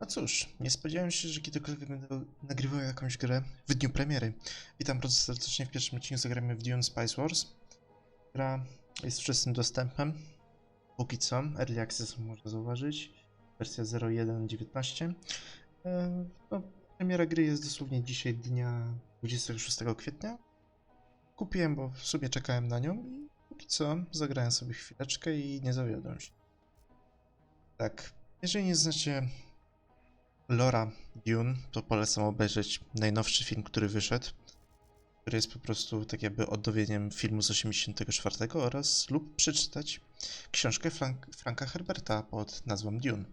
No cóż, nie spodziewałem się, że kiedykolwiek będę nagrywał jakąś grę w dniu premiery. Witam bardzo serdecznie w pierwszym odcinku zagramy w Dune Spice Wars. Gra jest wczesnym dostępem. Póki co, Early Access można zauważyć. Wersja 01.19. E, No, premiera gry jest dosłownie dzisiaj, dnia 26 kwietnia. Kupiłem, bo w sumie czekałem na nią i póki co zagrałem sobie chwileczkę i nie zawiodłem się. Tak, jeżeli nie znacie Lora Dune, to polecam obejrzeć najnowszy film, który wyszedł, który jest po prostu tak jakby odnowieniem filmu z 84 oraz lub przeczytać książkę Frank, Franka Herberta pod nazwą Dune.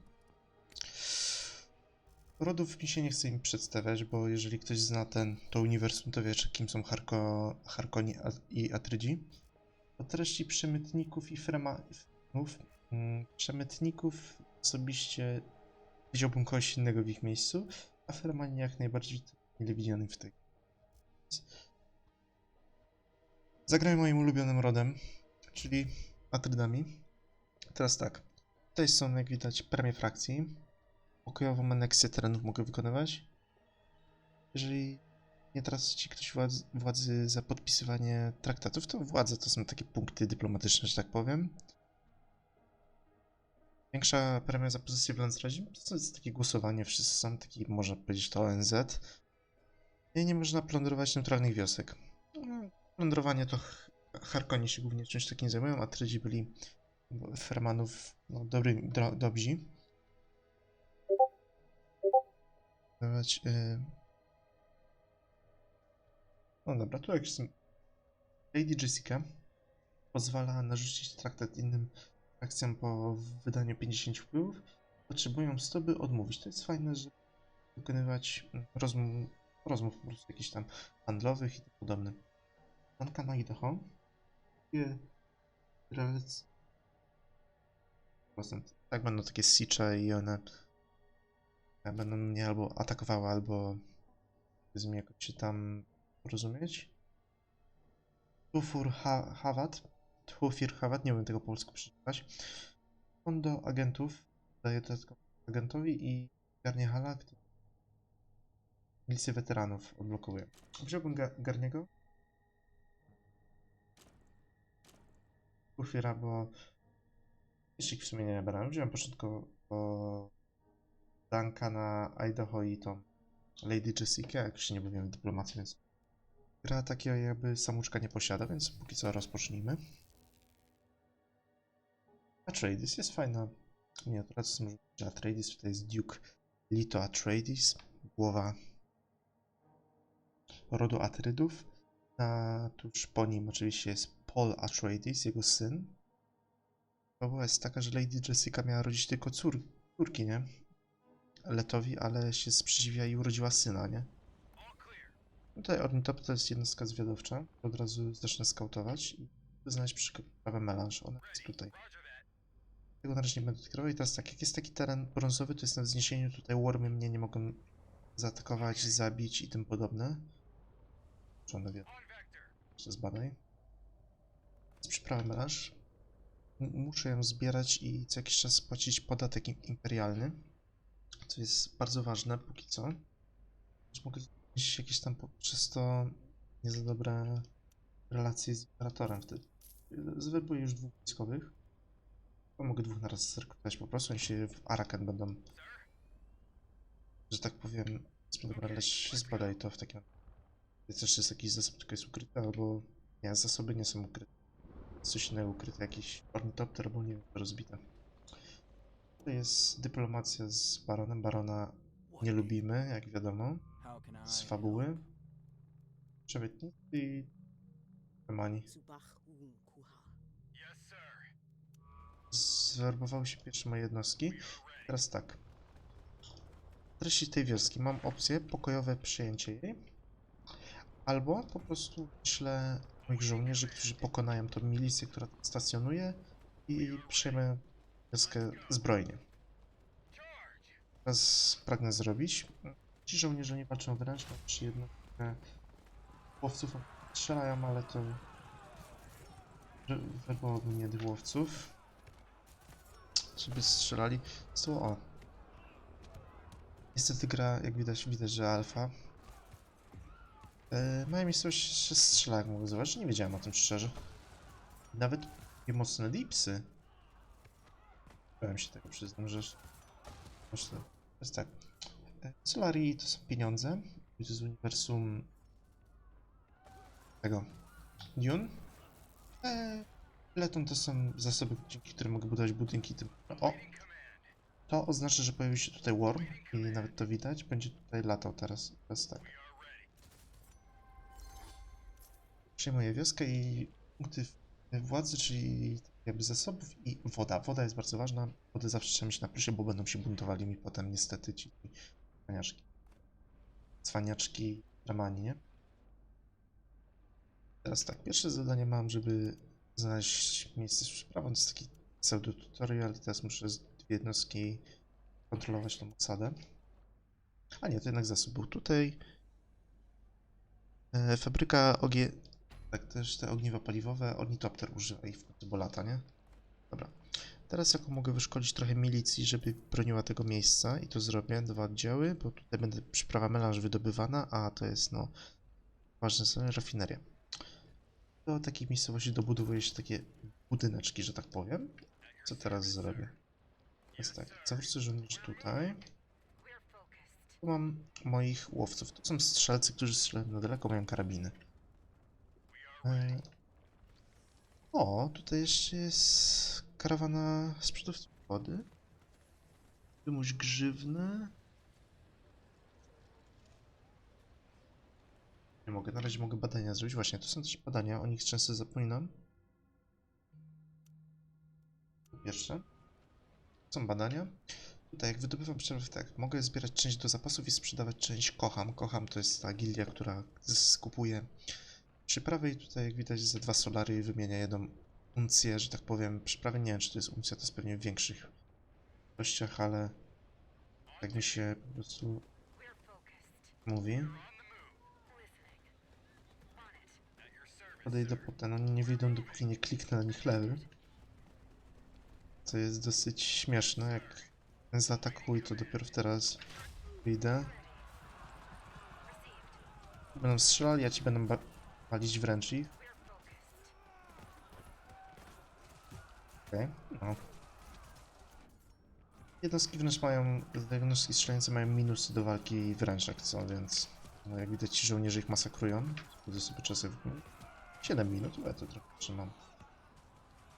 Rodów mi się nie chce im przedstawiać, bo jeżeli ktoś zna ten, to uniwersum, to wie, kim są Harko, Harkoni i Atrydzi. O treści przemytników i fremanów, mm, przemytników osobiście wziąłbym kogoś innego w ich miejscu, a Fermani jak najbardziej mile widziany w tej. Zagrałem moim ulubionym rodem, czyli Atrydami. Teraz tak. Tutaj są, jak widać, premie frakcji. Pokojową aneksję terenów mogę wykonywać. Jeżeli nie traci ci ktoś władzy, władzy za podpisywanie traktatów, to władze to są takie punkty dyplomatyczne, że tak powiem. Większa premia za pozycję w Landsradzie to jest takie głosowanie, wszyscy są taki, można powiedzieć, to ONZ. I nie można plądrować neutralnych wiosek. No, Plądrowanie to Harkoni się głównie czymś takim zajmują, a Trydzi byli Fermanów no, dobry, dro, dobrzy. Y... No dobra, tu jak jestem... Lady Jessica pozwala narzucić traktat innym akcjom po wydaniu 50 wpływów potrzebują 100, by odmówić. To jest fajne, że wykonywać mm, rozmów, rozmów po prostu jakichś tam handlowych i tym podobne. Anka na Idaho. Tak będą takie sicze i one e, będą mnie albo atakowały, albo powiedzmy jakoś się tam rozumieć. Tufur ha Hawat Tufir Hawat, nie umiem tego po polsku przeczytać. On do agentów daje dodatkowo agentowi i Garnie Hala, który milicję weteranów odblokowuje. Wziąłbym ga Garniego. Tufira, bo jeszcze ich w sumie nie brałem. Wziąłem początkowo Duncana, Idaho i tą Lady Jessica, jak się nie bawiłem w dyplomację, więc gra takiego jakby samuczka nie posiada, więc póki co rozpocznijmy. Atreides jest fajna. Nie, teraz może być Atreides, tutaj jest Duke Lito Atreides, głowa rodu Atrydów. A tuż po nim oczywiście jest Paul Atreides, jego syn. Sprawa jest taka, że Lady Jessica miała rodzić tylko cór, córki, nie? Letowi, ale się sprzeciwia i urodziła syna, nie? Tutaj Ornitop to jest jednostka zwiadowcza. Od razu zacznę skautować i znaleźć przykład melanż. Ona jest tutaj. Tego na razie nie będę odkrywał. I teraz tak, jak jest taki teren brązowy, to jest na wzniesieniu. Tutaj wormy mnie nie mogą zaatakować, zabić i tym podobne. Wiadomo. Jeszcze zbadaj. Z przyprawy melanż. M- Muszę ją zbierać i co jakiś czas płacić podatek im- imperialny. Co jest bardzo ważne póki co. Mogę mieć jakieś tam przez to nie za dobre relacje z imperatorem wtedy. Zwerbuję już dwóch wojskowych. Mogę dwóch naraz zrekrutować po prostu, oni się w Arakan będą, że tak powiem, dobra, lecz zbadaj to w takim jest jeszcze jest jakiś zasób, tylko jest ukryty, albo nie, zasoby nie są ukryte. Jest coś innego ukryte, jakiś ornitopter, albo nie wiem, rozbite. To jest dyplomacja z baronem, barona nie lubimy, jak wiadomo, z fabuły. Przemytnicy i Romani. Zwerbowały się pierwsze moje jednostki. Teraz tak. Treści tej wioski mam opcję pokojowe przyjęcie jej. Albo po prostu wyślę moich żołnierzy, którzy pokonają tą milicję, która stacjonuje i przejmę wioskę zbrojnie. Teraz pragnę zrobić. Ci żołnierze nie walczą wręcz, mam przy jednostkę łowców strzelają, ale to wywołałoby mnie łowców żeby strzelali. Co? O. Niestety gra, jak widać, widać, że alfa. E, moja miejscowość się strzela, jak mogę zobaczyć. Nie wiedziałem o tym szczerze. Nawet takie mocne dipsy. Bałem się tego, przyznam, że... To jest tak. E, Solarii to są pieniądze. To jest uniwersum... tego... Dune. E, Leton to są zasoby, dzięki którym mogę budować budynki typu... O! To oznacza, że pojawił się tutaj Worm i nawet to widać. Będzie tutaj latał teraz. Teraz tak. Przejmuję wioskę i punkty władzy, czyli jakby zasobów i woda. Woda jest bardzo ważna. Wodę zawsze trzeba mieć na plusie, bo będą się buntowali mi potem niestety ci cwaniaczki. Cwaniaczki Ramani, nie? Teraz tak, pierwsze zadanie mam, żeby znaleźć miejsce z przeprawą. To jest taki pseudo-tutorial. Teraz muszę dwie jednostki kontrolować tą osadę. A nie, to jednak zasób był tutaj. E, fabryka ogie... Tak, też te ogniwa paliwowe. Ornitopter używa ich w bo lata, nie? Dobra. Teraz jako mogę wyszkolić trochę milicji, żeby broniła tego miejsca i to zrobię. Dwa oddziały, bo tutaj będzie przyprawa melanż wydobywana, a to jest no ważne rafineria. Do takich miejscowości dobudowuje się takie budyneczki, że tak powiem. Co teraz zrobię? Jest tak, zawrócę żołnierz tutaj. Tu mam moich łowców. Tu są strzelcy, którzy strzelają na daleko, mają karabiny. O, tutaj jeszcze jest karawana sprzedawców wody. Wymuś grzywny. Nie mogę, na razie mogę badania zrobić. Właśnie, tu są też badania, o nich często zapominam. Po pierwsze, są badania. Tutaj jak wydobywam przerw, tak, mogę zbierać część do zapasów i sprzedawać część kocham. Kocham to jest ta gildia, która skupuje przyprawy i tutaj jak widać za dwa solary wymienia jedną uncję, że tak powiem. Przyprawy nie wiem czy to jest uncja, to jest pewnie w większych ilościach, ale tak mi się po prostu mówi. Podejdę potem, oni nie wyjdą dopóki nie kliknę na nich lewy. Co jest dosyć śmieszne, jak zaatakuj to dopiero teraz wyjdę. Będą strzelali, ja ci będę palić wręcz ich. Okej, no. Jednostki wręcz mają, jednostki strzelające mają minusy do walki wręczek, co więc no jak widać ci żołnierze ich masakrują. Sprawdzę sobie czasy w 7 minut, ale to trochę trzymam.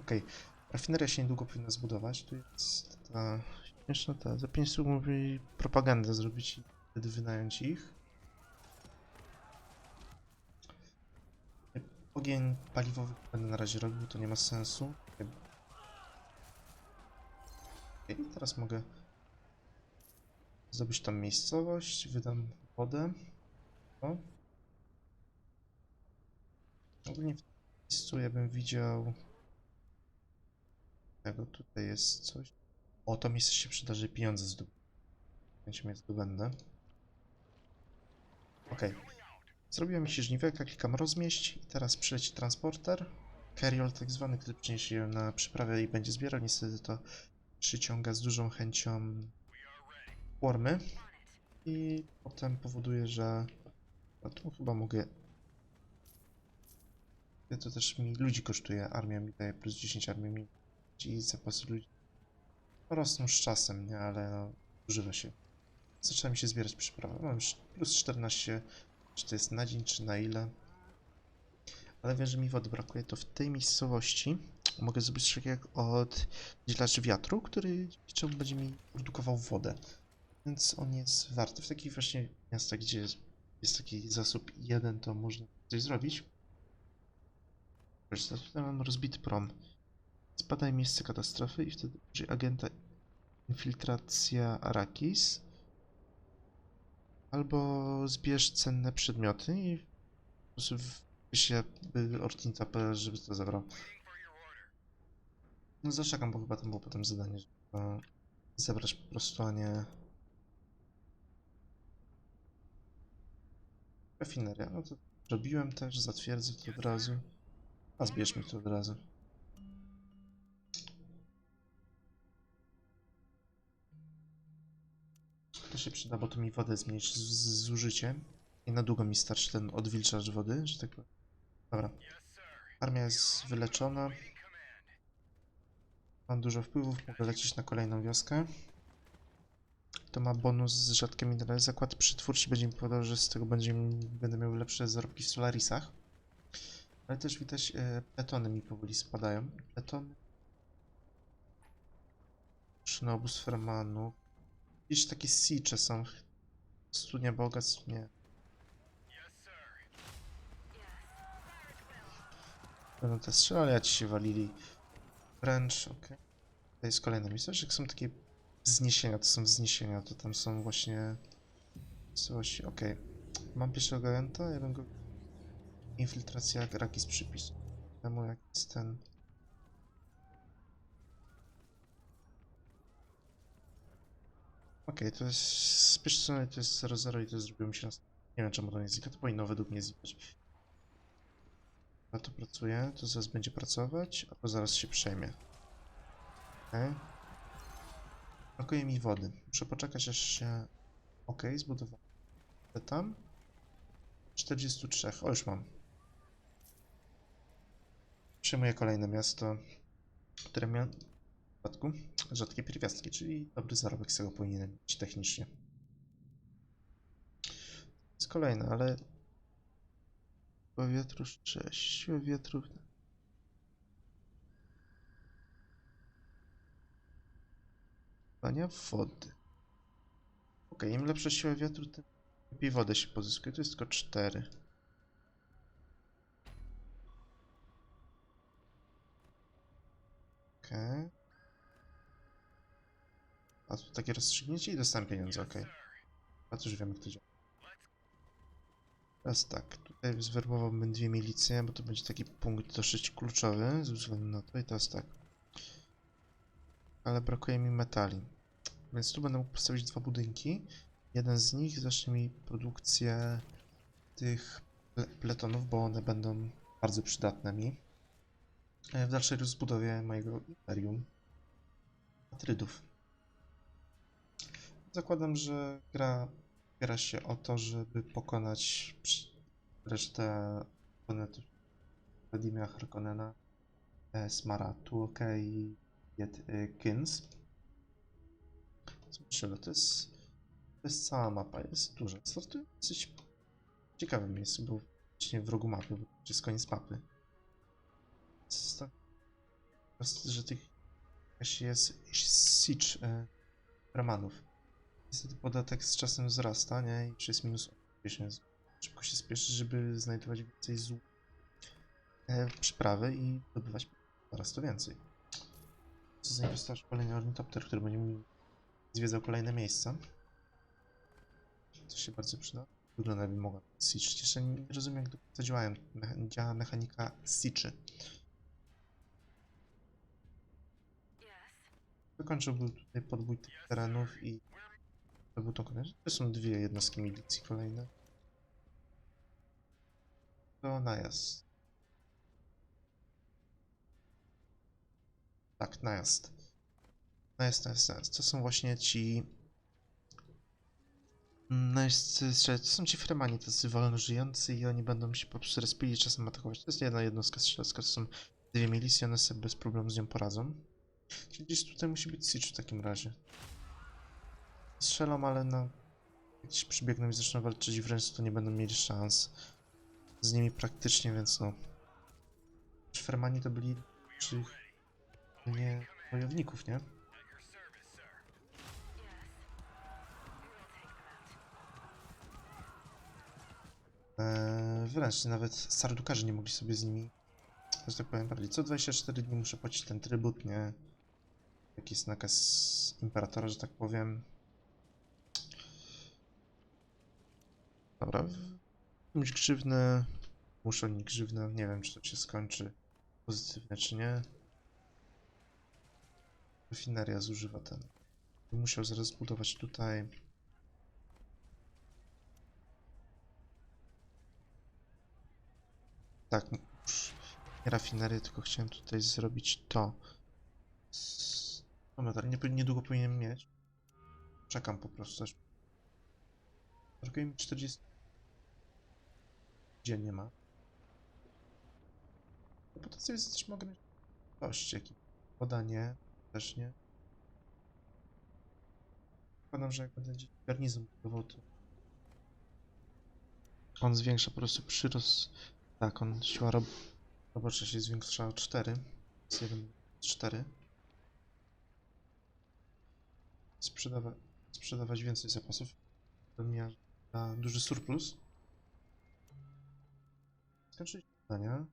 Okej, rafineria się niedługo powinna zbudować. Tu jest ta śmieszna ta. Za 5 słów mówi propagandę zrobić i wtedy wynająć ich. Ogień paliwowy będę na razie robił, to nie ma sensu. Okej, teraz mogę zdobyć tam miejscowość, wydam wodę. O. Ogólnie w tym miejscu ja bym widział... Tego tutaj jest coś. O, to miejsce się przyda, że pieniądze zdobędę. Chęcią je zdobędę. Okej. Zrobiła mi się żniwiarka, klikam rozmieść i teraz przyleci transporter. Carriol tak zwany, który przyniesie ją na przyprawę i będzie zbierał. Niestety to przyciąga z dużą chęcią wormy. I potem powoduje, że... A tu chyba mogę... To też mi ludzi kosztuje, armia mi daje plus 10 armii mi i zapasy ludzi rosną z czasem, nie, ale no, używa się. Zaczyna mi się zbierać przyprawa. Mam już plus 14, czy to jest na dzień, czy na ile. Ale wiem, że mi wody brakuje, to w tej miejscowości mogę zrobić coś jak od dzielaczy wiatru, który czemu będzie mi produkował wodę. Więc on jest warty. W takich właśnie miastach, gdzie jest taki zasób jeden, to można coś zrobić. Tutaj mam rozbity prom. Zbadaj miejsce katastrofy i wtedy użyj agenta infiltracja Arakis. Albo zbierz cenne przedmioty i po prostu wyślę Ortinta, żeby to zabrał. No zaczekam, bo chyba tam było potem zadanie, żeby zebrać po prostu, a nie... Rafineria, no to robiłem też, zatwierdzę to od razu. A zbierz mi to od razu. To się przyda, bo to mi wodę zmniejszy zużycie. I na długo mi starczy ten odwilczacz wody, że tak. Dobra. Armia jest wyleczona. Mam dużo wpływów, mogę lecieć na kolejną wioskę. To ma bonus z rzadkie minerały. Zakład przetwórczy będzie mi powodował, że z tego będzie, będę miał lepsze zarobki w Solarisach. Ale też widać, e, pletony mi powoli spadają. Pletony. Szynobus Fermanów. Jakieś takie sicze są. Studnia bogactw, nie. Będą te strzelali, a ci się walili. Wręcz, okej. To jest kolejna miejsce, że jak są takie wzniesienia, to są wzniesienia, to tam są właśnie... Coś, okej. Mam pierwszego agenta, go... Infiltracja raki z przypisu. Temu jak jest ten... Okej, to jest... Strony to jest 00 i to zrobiło mi się... nas- Nie wiem czemu to nie znika, to powinno według mnie znikać. Na to pracuje, to zaraz będzie pracować, a to zaraz się przejmie. Okej. Brakuje mi wody. Muszę poczekać aż się... Ok, zbudowałem. Te tam? 43. O, już mam. Przyjmuję kolejne miasto, które miałem w przypadku rzadkie pierwiastki, czyli dobry zarobek z tego powinienem mieć technicznie. Jest kolejne, ale Siła wiatru 6. Siła wiatru. Pania wody. Ok, im lepsza siła wiatru, tym lepiej wodę się pozyskuje. To jest tylko 4. Okej. A tu takie rozstrzygnięcie i dostałem pieniądze, ok. A to już wiemy, kto działa. Teraz tak, tutaj zwerbowałbym dwie milicje, bo to będzie taki punkt dosyć kluczowy ze względu na to i teraz tak. Ale brakuje mi metali. Więc tu będę mógł postawić dwa budynki. Jeden z nich zacznie mi produkcję tych ple- pletonów, bo one będą bardzo przydatne mi. E, W dalszej rozbudowie mojego imperium. Atrydów. Zakładam, że gra opiera się o to, żeby pokonać resztę oponentów Wladimira Harkonnena, e, Smara Tulke i Jet e, Kins. Zobaczymy, to jest, to jest cała mapa, jest duża. Startuję w dosyć ciekawym miejscu, bo właśnie w rogu mapy, bo to jest koniec mapy. Po prostu, że tych właśnie jest siege e, Ramanów. Niestety podatek z czasem wzrasta, nie? I już jest minus 8, więc szybko się spieszy, żeby znajdować więcej zł e, przyprawy i zdobywać coraz to więcej. Co zainwestować w kolejny ornitopter, który będzie mi zwiedzał kolejne miejsca. To się bardzo przyda. Wygląda jakby mogła Siege. Jeszcze nie rozumiem jak do mecha- działa mechanika Siege'y. Wykończyłbym tutaj podbój tych terenów i to był to koniec. To są dwie jednostki milicji kolejne. To najazd. Tak, najazd. Najazd, najazd, najazd. To są właśnie ci... Najazd, to są ci fremani, tacy wolno żyjący i oni będą się po prostu respili czasem atakować. To jest jedna jednostka strzelecka, to są dwie milicje, one sobie bez problemu z nią poradzą. Gdzieś tutaj musi być siege w takim razie. Strzelam, ale no... Jak ci przybiegną i zaczną walczyć wręcz, to nie będą mieli szans z nimi praktycznie, więc no... Fermani to byli... czy... nie... wojowników, nie? Eee, wręcz nawet sardukarzy nie mogli sobie z nimi, że tak powiem, radzić. Co 24 dni muszę płacić ten trybut, nie? Jest nakaz imperatora, że tak powiem. Dobra. Jakąś grzywnę. Muszę nie grzywnę. Nie wiem, czy to się skończy pozytywnie, czy nie. Refineria zużywa ten. Musiał zaraz budować tutaj. Tak, już nie rafinerię, tylko chciałem tutaj zrobić to. No metal, nie, niedługo powinienem mieć. Czekam po prostu aż Brakuje mi 40. Dziennie ma. No bo to co jest też mogę mieć dość jaki. Woda nie, też nie. Zakładam, że jak będę gdzieś garnizon budował, to on zwiększa po prostu przyrost. Tak, on siła rob... robocza się zwiększa o 4. Z 1 4. Sprzedawa... Sprzedawać więcej zapasów. To miał duży surplus. Skończyliśmy zadania.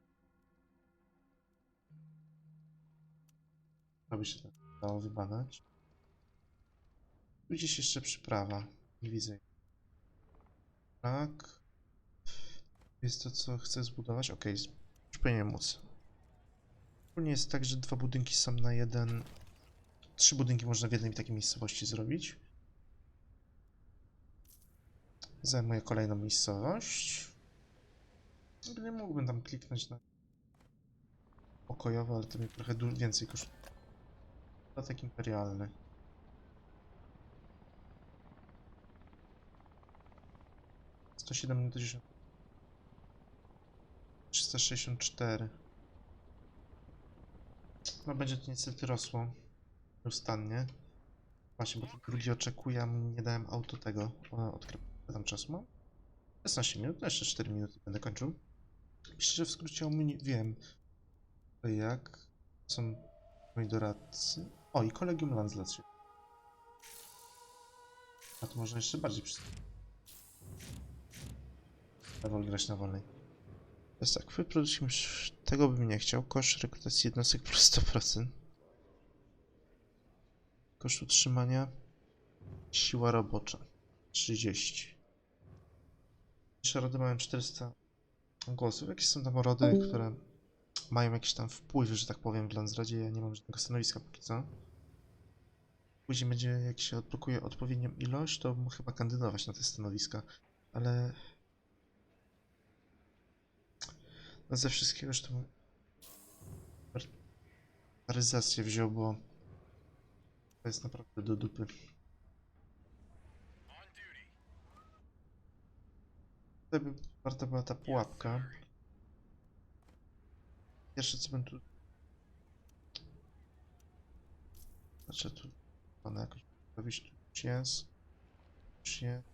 To by się tak dało wybadać. Tu gdzieś jeszcze przyprawa. Nie widzę. Tak. Jest to, co chcę zbudować. Ok, już powinienem móc. Ogólnie jest tak, że dwa budynki są na jeden... Trzy budynki można w jednej takiej miejscowości zrobić. Zajmuję kolejną miejscowość. Nie mógłbym tam kliknąć na pokojowo, ale to mi trochę więcej kosztuje. Statek imperialny. Sto sześćdziesiąt cztery. No będzie to niestety rosło. Nieustannie. Właśnie, bo te drugi nie dałem auto tego. Odkryć. tam czasu mam? 16 minut, no jeszcze 4 minuty będę kończył. Myślę, że w skrócie omówi wiem to jak są moi doradcy. O, i kolegium Landslatrzy. A to można jeszcze bardziej przy... Level grać na wolnej. Jest tak, wyprodukujemy już... Tego bym nie chciał. Koszt rekrutacji jednostek plus 100%. Koszt utrzymania. Siła robocza. 30. Pierwsze rody mają 400 głosów. Jakieś są tam rody, które mają jakiś tam wpływ, że tak powiem, w Landsradzie. Ja nie mam żadnego stanowiska póki co. Później będzie, jak się odblokuje odpowiednią ilość, to chyba kandydować na te stanowiska. Ale... No ze wszystkiego już to... Paryzację wziął, bo... To jest naprawdę do dupy. Gdyby warta była ta pułapka. Pierwsze co bym tu... Znaczy tu... Ona jakoś robić tu już jest. Już jest?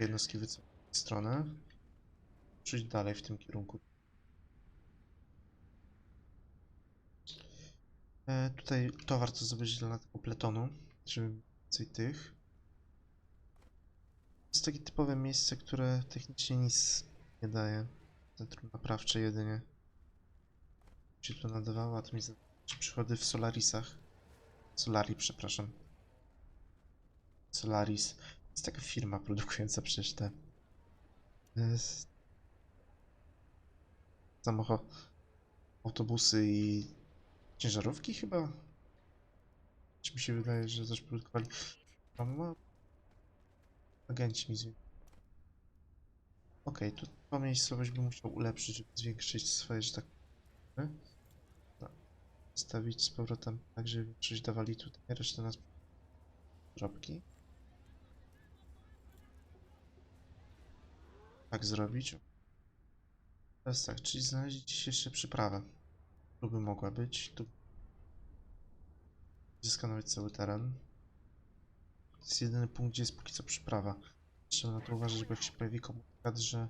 Jednostki wycofać w stronę. Przyjść dalej w tym kierunku. E, tutaj to warto zdobyć dla tego pletonu, żeby więcej tych. To jest takie typowe miejsce, które technicznie nic nie daje. Centrum naprawcze jedynie. Się tu nadawało, a to mi przychody w Solarisach. Solari, przepraszam. Solaris. To jest taka firma produkująca przecież te... e, s- Samocho... Autobusy i... Ciężarówki chyba? Czy mi się wydaje, że też produkowali... Tam ma... Agenci mi zwie... Okej, tu to miejscowość bym musiał ulepszyć, żeby zwiększyć swoje, że tak. No. Stawić z powrotem tak, żeby większość dawali tutaj, resztę nas drobki. Tak zrobić. Teraz tak, czyli znaleźć jeszcze przyprawę. Tu by mogła być, tu zeskanować cały teren. To jest jedyny punkt, gdzie jest póki co przyprawa. Trzeba na to uważać, bo jak się pojawi komunikat, że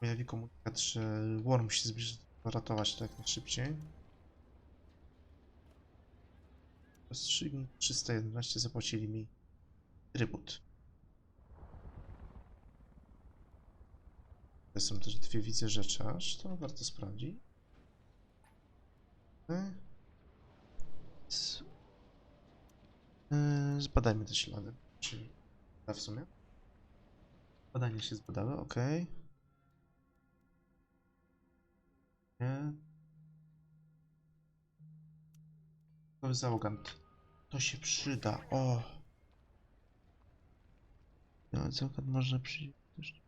pojawi komunikat, że Worm się zbliży, to ratować to jak najszybciej. Rozstrzygni 311 zapłacili mi trybut. Są też dwie widzę rzeczy aż, to warto sprawdzić. E, e, Zbadajmy te ślady. Czy da w sumie? Badania się zbadały, ok. Nie. To załogant. To się przyda, o! No, można przyjść też.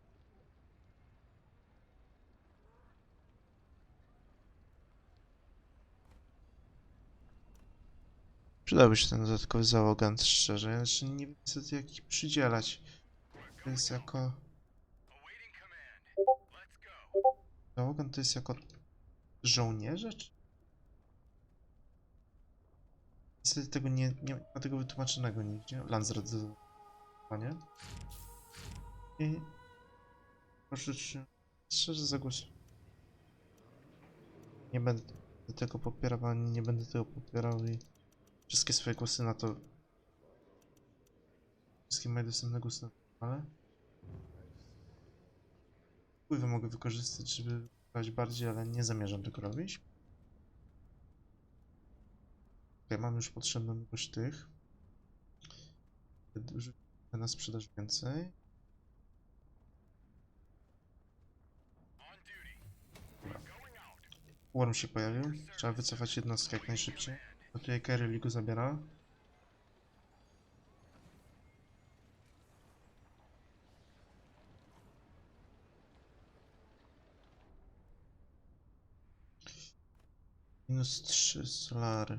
Przydałby się ten dodatkowy załogant, szczerze. Ja jeszcze nie wiem niestety jak ich przydzielać. To jest jako... Załogant to jest jako żołnierze. Niestety tego nie, nie ma tego wytłumaczonego nigdzie. Lanzard nie? I... Proszę cię, szczerze zagłosuję. Nie będę tego popierał, nie będę tego popierał i wszystkie swoje głosy na to... Wszystkie moje dostępne głosy na to, ale... Wpływy mogę wykorzystać, żeby wybrać bardziej, ale nie zamierzam tego robić. Ok, mam już potrzebną ilość tych. Na sprzedaż więcej. Worm się pojawił. Trzeba wycofać jednostkę jak najszybciej. No tutaj Kerry go zabiera. Minus 3 solary.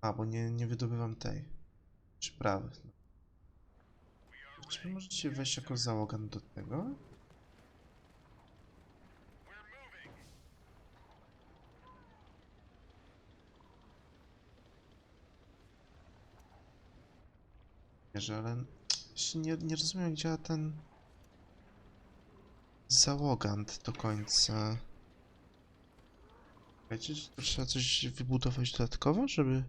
A, bo nie, nie wydobywam tej. Przyprawy. Czy możecie wejść jako załogan do tego? Wierzę, ale nie, nie rozumiem, jak działa ten załogant do końca. Wiecie, to trzeba coś wybudować dodatkowo, żeby...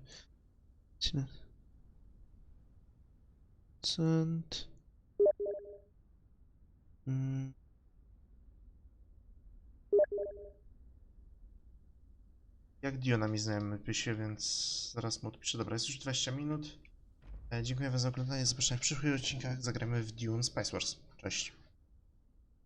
Cent... Mm. Jak Diona mi znajomy pisze, więc zaraz mu odpiszę. Dobra, jest już 20 minut. E, Dziękuję wam za oglądanie. Zapraszam w przyszłych odcinkach. Zagramy w Dune Spice Wars. Cześć.